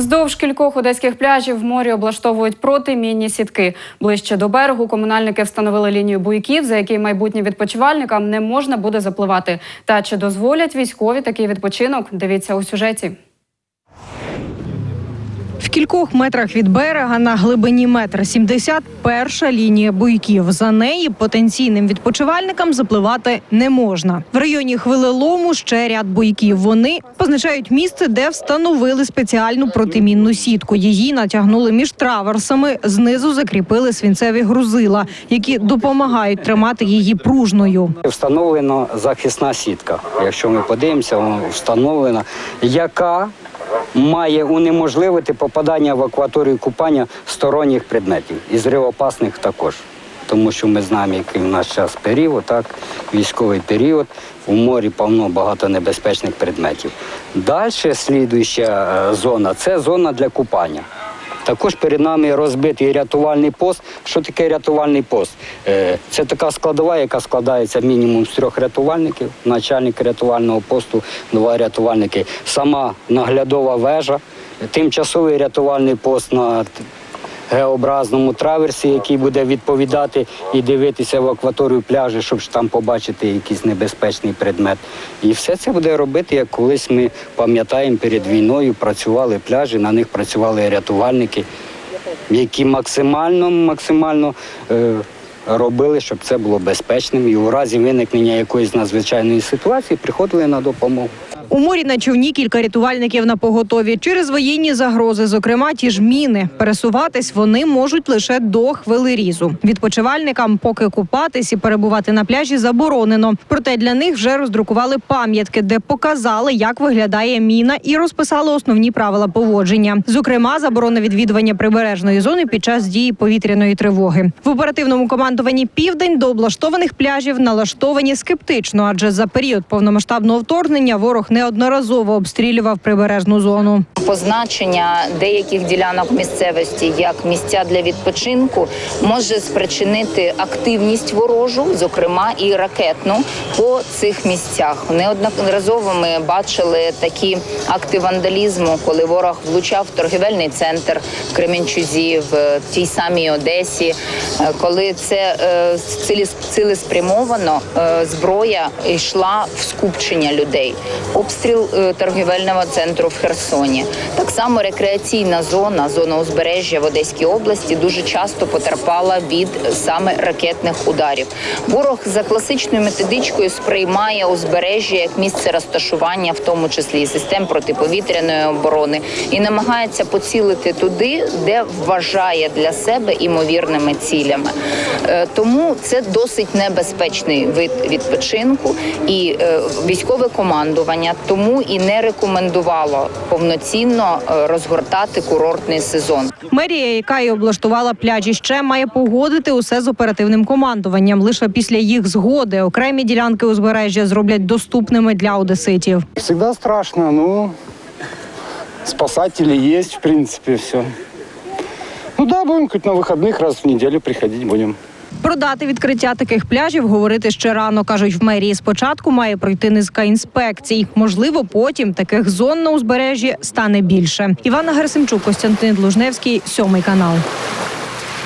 Вздовж кількох одеських пляжів в морі облаштовують протимінні сітки. Ближче до берегу комунальники встановили лінію буйків, за який майбутнім відпочивальникам не можна буде запливати. Та чи дозволять військові такий відпочинок? Дивіться у сюжеті. Кількох метрах від берега на глибині метр сімдесят перша лінія буйків. За неї потенційним відпочивальникам запливати не можна. В районі хвилелому ще ряд буйків. Вони позначають місце, де встановили спеціальну протимінну сітку. Її натягнули між траверсами. Знизу закріпили свінцеві грузила, які допомагають тримати її пружною. Встановлена захисна сітка. Якщо ми подивимося, вона встановлена, яка має унеможливити попадання в акваторію купання сторонніх предметів і зривоопасних також. Тому що ми знаємо, який в нас час період, так, військовий період, у морі повно багато небезпечних предметів. Далі слідуюча е, зона це зона для купання. Також перед нами розбитий рятувальний пост. Що таке рятувальний пост? Е, Це така складова, яка складається мінімум з трьох рятувальників, начальник рятувального посту, два рятувальники, сама наглядова вежа, тимчасовий рятувальний пост на Г-образному траверсі, який буде відповідати і дивитися в акваторію пляжу, щоб там побачити якийсь небезпечний предмет. І все це буде робити, як колись ми пам'ятаємо перед війною, працювали пляжі, на них працювали рятувальники, які максимально максимально е, робили, щоб це було безпечним. І у разі виникнення якоїсь надзвичайної ситуації приходили на допомогу. У морі на човні кілька рятувальників на поготові через воєнні загрози, зокрема ті ж міни. Пересуватись вони можуть лише до хвилерізу. Відпочивальникам поки купатись і перебувати на пляжі заборонено. Проте для них вже роздрукували пам'ятки, де показали, як виглядає міна, і розписали основні правила поводження. Зокрема, заборона відвідування прибережної зони під час дії повітряної тривоги. В оперативному командуванні південь до облаштованих пляжів налаштовані скептично, адже за період повномасштабного вторгнення ворог неодноразово обстрілював прибережну зону. Позначення деяких ділянок місцевості як місця для відпочинку може спричинити активність ворожу, зокрема і ракетну по цих місцях. Неодноразово ми бачили такі акти вандалізму, коли ворог влучав торгівельний центр в Кременчузі, в тій самій Одесі, е, коли це е, цілеспрямовано е, зброя йшла в скупчення людей. Обстріл е, торгівельного центру в Херсоні. Так само рекреаційна зона, зона узбережжя в Одеській області дуже часто потерпала від саме ракетних ударів. Ворог за класичною методичкою сприймає узбережжя як місце розташування, в тому числі і систем протиповітряної оборони, і намагається поцілити туди, де вважає для себе імовірними цілями. Е, Тому це досить небезпечний вид відпочинку, і е, військове командування тому і не рекомендувало повноцінно е, розгортати курортний сезон. Мерія, яка і облаштувала пляжі, ще має погодити усе з оперативним командуванням. Лише після їх згоди окремі ділянки узбережжя зроблять доступними для одеситів. Всегда страшно, ну, спасатели есть, в принципе, все. Ну да, будем хоть на выходных раз в неделю приходить будем. Про дати відкриття таких пляжів говорити ще рано кажуть в мерії. Спочатку має пройти низка інспекцій. Можливо, потім таких зон на узбережжі стане більше. Івана Герсимчук, Костянтин Длужневський, сьомий канал.